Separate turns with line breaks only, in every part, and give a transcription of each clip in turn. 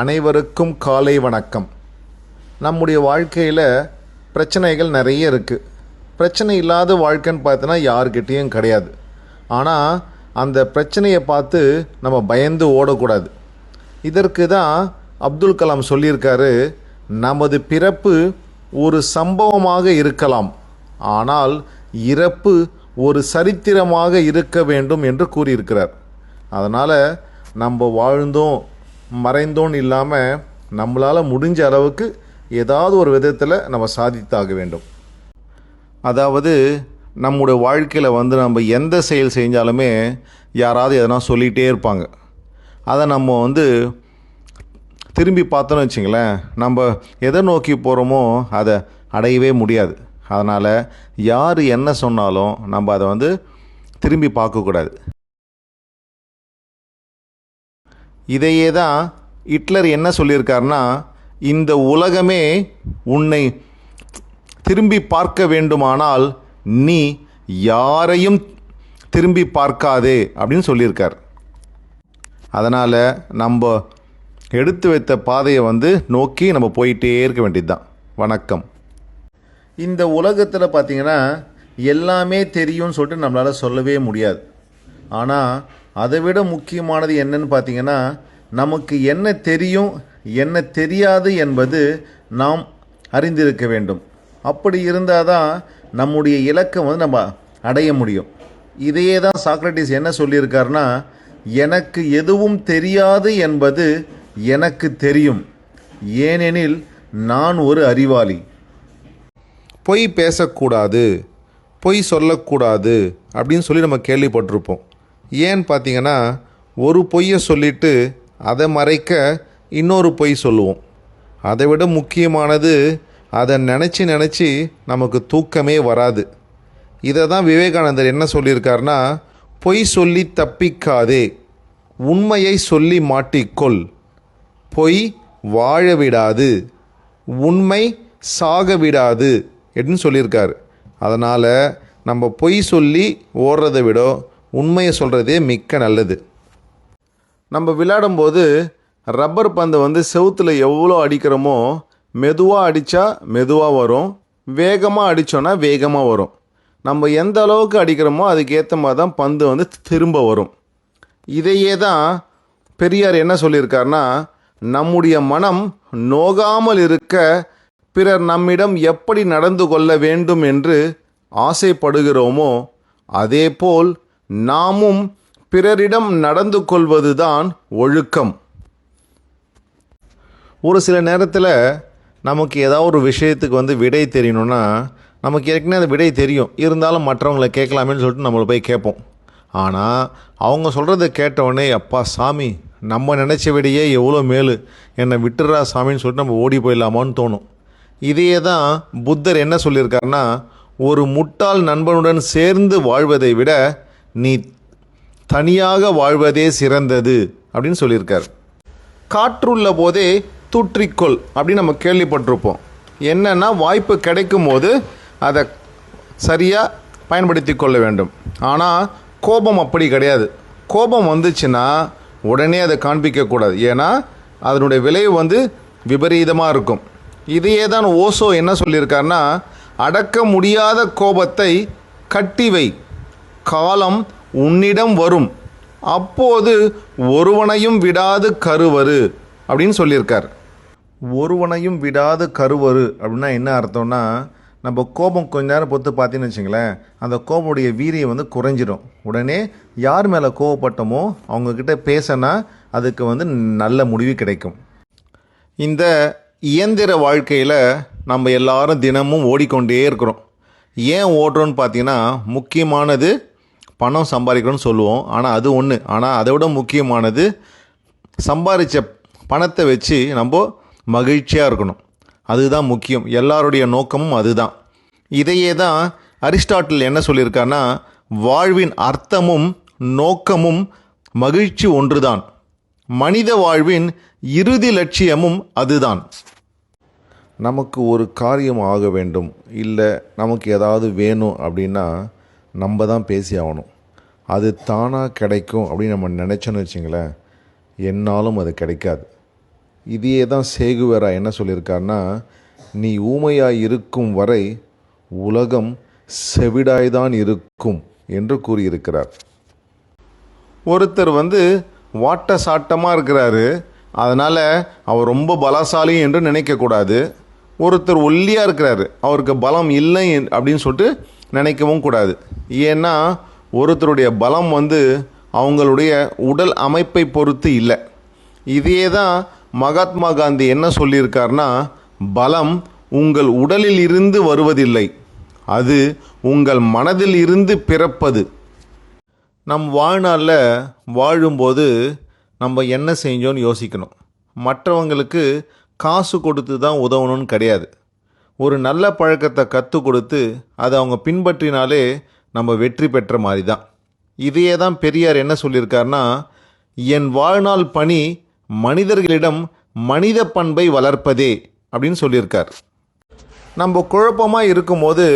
அனைவருக்கும் காலை வணக்கம். நம்முடைய வாழ்க்கையில் பிரச்சனைகள் நிறைய இருக்குது பிரச்சனை இல்லாத வாழ்க்கைன்னு பார்த்தோன்னா யாருக்கிட்டேயும் கிடையாது. ஆனால் அந்த பிரச்சனையை பார்த்து நம்ம பயந்து ஓடக்கூடாது. இதற்கு தான் அப்துல் கலாம் சொல்லியிருக்காரு நமது பிறப்பு ஒரு சம்பவமாக இருக்கலாம். ஆனால் இறப்பு ஒரு சரித்திரமாக இருக்க வேண்டும் என்று கூறியிருக்கிறார். அதனால் நம்ம வாழ்ந்தோம் மறைந்தோன்னு இல்லாமல் நம்மளால் முடிஞ்ச அளவுக்கு ஏதாவது ஒரு விதத்தில் நம்ம சாதித்தாக வேண்டும். அதாவது நம்முடைய வாழ்க்கையில் வந்து நம்ம எந்த செயல் செஞ்சாலுமே யாராவது எதனா சொல்லிகிட்டே இருப்பாங்க. அதை நம்ம வந்து திரும்பி பார்த்தோன்னு வச்சுங்களேன் நம்ம எதை நோக்கி போகிறோமோ அதை அடையவே முடியாது. அதனால் யார் என்ன சொன்னாலும் நம்ம அதை வந்து திரும்பி பார்க்கக்கூடாது. இதையே தான் ஹிட்லர் என்ன சொல்லியிருக்காருன்னா இந்த உலகமே உன்னை திரும்பி பார்க்க வேண்டுமானால் நீ யாரையும் திரும்பி பார்க்காதே அப்படின்னு சொல்லியிருக்கார். அதனால் நம்ம எடுத்து வைத்த பாதையை வந்து நோக்கி நம்ம போயிட்டே இருக்க வேண்டியது தான் வணக்கம். இந்த உலகத்தில் பார்த்தீங்கன்னா எல்லாமே தெரியும்னு சொல்லிட்டு நம்மளால் சொல்லவே முடியாது. ஆனால் அதை விட முக்கியமானது என்னன்னு பார்த்தீங்கன்னா நமக்கு என்ன தெரியும் என்ன தெரியாது என்பது நாம் அறிந்திருக்க வேண்டும். அப்படி இருந்தால் தான் நம்முடைய இலக்கம் வந்து நம்ம அடைய முடியும். இதையே தான் சாக்ரட்டிஸ் என்ன சொல்லியிருக்காருன்னா எனக்கு எதுவும் தெரியாது என்பது எனக்கு தெரியும். ஏனெனில் நான் ஒரு அறிவாளி. பொய் பேசக்கூடாது பொய் சொல்லக்கூடாது அப்படின்னு சொல்லி நம்ம கேள்விப்பட்டிருப்போம். ஏன்னு பார்த்தீங்கன்னா ஒரு பொய்யை சொல்லிட்டு அதை மறைக்க இன்னொரு பொய் சொல்லுவோம். அதை விட முக்கியமானது அதை நினச்சி நினச்சி நமக்கு தூக்கமே வராது. இதை தான் விவேகானந்தர் என்ன சொல்லியிருக்காருன்னா பொய் சொல்லி தப்பிக்காதே உண்மையை சொல்லி மாட்டிக்கொள். பொய் வாழ விடாது உண்மை சாக விடாது அப்படின்னு சொல்லியிருக்காரு. அதனால் நம்ம பொய் சொல்லி ஓடுறதை விட உண்மையை சொல்கிறதே மிக்க நல்லது. நம்ம விளையாடும்போது ரப்பர் பந்தை வந்து செவுத்தில் எவ்வளோ அடிக்கிறோமோ மெதுவாக அடித்தா மெதுவாக வரும். வேகமாக அடித்தோன்னா வேகமாக வரும். நம்ம எந்த அளவுக்கு அடிக்கிறோமோ அதுக்கேற்ற மாதிரி தான் பந்து வந்து திரும்ப வரும். இதையே தான் பெரியார் என்ன சொல்லியிருக்காருன்னா நம்முடைய மனம் நோகாமல் இருக்க பிறர் நம்மிடம் எப்படி நடந்து கொள்ள வேண்டும் என்று ஆசைப்படுகிறோமோ அதேபோல் நாமும் பிறரிடம் நடந்து கொள்வதுதான் ஒழுக்கம். ஒரு சில நேரத்தில் நமக்கு ஏதாவது ஒரு விஷயத்துக்கு வந்து விடை தெரியணும்னா நமக்கு ஏற்கனவே அந்த விடை தெரியும். இருந்தாலும் மற்றவங்கள கேட்கலாமேன்னு சொல்லிட்டு நம்மளை போய் கேட்போம். ஆனால் அவங்க சொல்கிறத கேட்டவுடனே அப்பா சாமி நம்ம நினச்ச விடையே எவ்வளோ மேலு. என்னை விட்டுறா சாமின்னு சொல்லிட்டு நம்ம ஓடி போயிடலாமான்னு தோணும். இதையே தான் புத்தர் என்ன சொல்லியிருக்காருன்னா ஒரு முட்டாள் நண்பனுடன் சேர்ந்து வாழ்வதை விட நீ தனியாக வாழ்வதே சிறந்தது அப்படின்னு சொல்லியிருக்கார். காற்றுள்ள போதே தூற்றிக்கொள் அப்படின்னு நம்ம கேள்விப்பட்டிருப்போம். என்னன்னா வாய்ப்பு கிடைக்கும் போது அதை சரியாக பயன்படுத்தி கொள்ள வேண்டும். ஆனால் கோபம் அப்படி கிடையாது. கோபம் வந்துச்சுன்னா உடனே அதை காண்பிக்கக்கூடாது ஏன்னா அதனுடைய விளைவு வந்து விபரீதமாக இருக்கும். இதையே தான் ஓசோ என்ன சொல்லியிருக்காருன்னா அடக்க முடியாத கோபத்தை கட்டி வை. காலம் உன்னிடம் வரும். அப்போது ஒருவனையும் விடாது கருவரு அப்படின்னு சொல்லியிருக்கார். ஒருவனையும் விடாது கருவரு அப்படின்னா என்ன அர்த்தம்னா நம்ம கோபம் கொஞ்ச நேரம் பொறுத்து பார்த்தீங்கன்னு வச்சுங்களேன் அந்த கோபமுடைய வீரியம் வந்து குறைஞ்சிடும் உடனே யார் மேலே கோபப்பட்டோமோ அவங்கக்கிட்ட பேசினா அதுக்கு வந்து நல்ல முடிவு கிடைக்கும். இந்த இயந்திர வாழ்க்கையில் நம்ம எல்லாரும் தினமும் ஓடிக்கொண்டே இருக்கிறோம். ஏன் ஓடுறோன்னு பார்த்தீங்கன்னா முக்கியமானது பணம் சம்பாதிக்கணும்னு சொல்லுவோம். ஆனால் அது ஒன்று ஆனால் அதை விட முக்கியமானது சம்பாதிச்ச பணத்தை வச்சு நம்ம மகிழ்ச்சியாக இருக்கணும். அதுதான் முக்கியம். எல்லாருடைய நோக்கமும் அதுதான். இதையே தான் அரிஸ்டாட்டில் என்ன சொல்லியிருக்காருன்னா வாழ்வின் அர்த்தமும் நோக்கமும் மகிழ்ச்சி ஒன்றுதான். மனித வாழ்வின் இறுதி லட்சியமும் அதுதான். நமக்கு ஒரு காரியம் ஆக வேண்டும். இல்லை நமக்கு ஏதாவது வேணும் அப்படின்னா நம்ம தான் பேசி ஆகணும். அது தானாக கிடைக்கும் அப்படின்னு நம்ம நினச்சோன்னு வச்சிங்களேன் என்னாலும் அது கிடைக்காது. இதையே தான் சேகுவேரா என்ன சொல்லியிருக்காருன்னா நீ ஊமையாய் இருக்கும் வரை உலகம் செவிடாய்தான் இருக்கும் என்று கூறியிருக்கிறார். ஒருத்தர் வந்து வாட்ட சாட்டமாக இருக்கிறாரு அதனால் அவர் ரொம்ப பலசாலி என்று நினைக்கக்கூடாது. ஒருத்தர் ஒல்லியாக இருக்கிறாரு. அவருக்கு பலம் இல்லை அப்படின்னு சொல்லிட்டு நினைக்கவும் கூடாது. ஏன்னா ஒருத்தருடைய பலம் வந்து அவங்களுடைய உடல் அமைப்பை பொறுத்து இல்லை. இதையே தான் மகாத்மா காந்தி என்ன சொல்லியிருக்காருன்னா பலம் உங்கள் உடலில் இருந்து வருவதில்லை. அது உங்கள் மனதில் இருந்து பிறப்பது. நம் வாழ்நாளில் வாழும்போது நம்ம என்ன செஞ்சோன்னு யோசிக்கணும். மற்றவங்களுக்கு காசு கொடுத்து தான் உதவணும்னு கிடையாது. ஒரு நல்ல பழக்கத்தை கற்றுக் கொடுத்து அதை அவங்க பின்பற்றினாலே நம்ம வெற்றி பெற்ற மாதிரி தான் இதையே தான் பெரியார் என்ன சொல்லியிருக்காருன்னா என் வாழ்நாள் பணி மனிதர்களிடம் மனித பண்பை வளர்ப்பதே அப்படின்னு சொல்லியிருக்கார். நம்ம குழப்பமாக இருக்கும்போது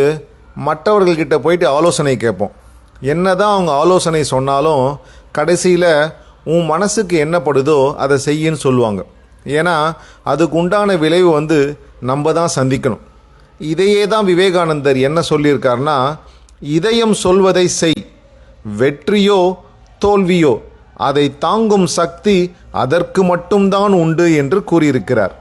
மற்றவர்கள்கிட்ட போயிட்டு ஆலோசனை கேட்போம். என்னதான் அவங்க ஆலோசனை சொன்னாலும் கடைசியில் உன் மனசுக்கு என்னப்படுதோ அதை செய்யின்னு சொல்லுவாங்க. ஏன்னா அதுக்கு உண்டான விளைவு வந்து நம்ம தான் சந்திக்கணும். இதையே தான் விவேகானந்தர் என்ன சொல்லியிருக்காருன்னா இதயம் சொல்வதை செய் வெற்றியோ தோல்வியோ அதை தாங்கும் சக்தி அதற்கு மட்டும்தான் உண்டு என்று கூறியிருக்கிறார்.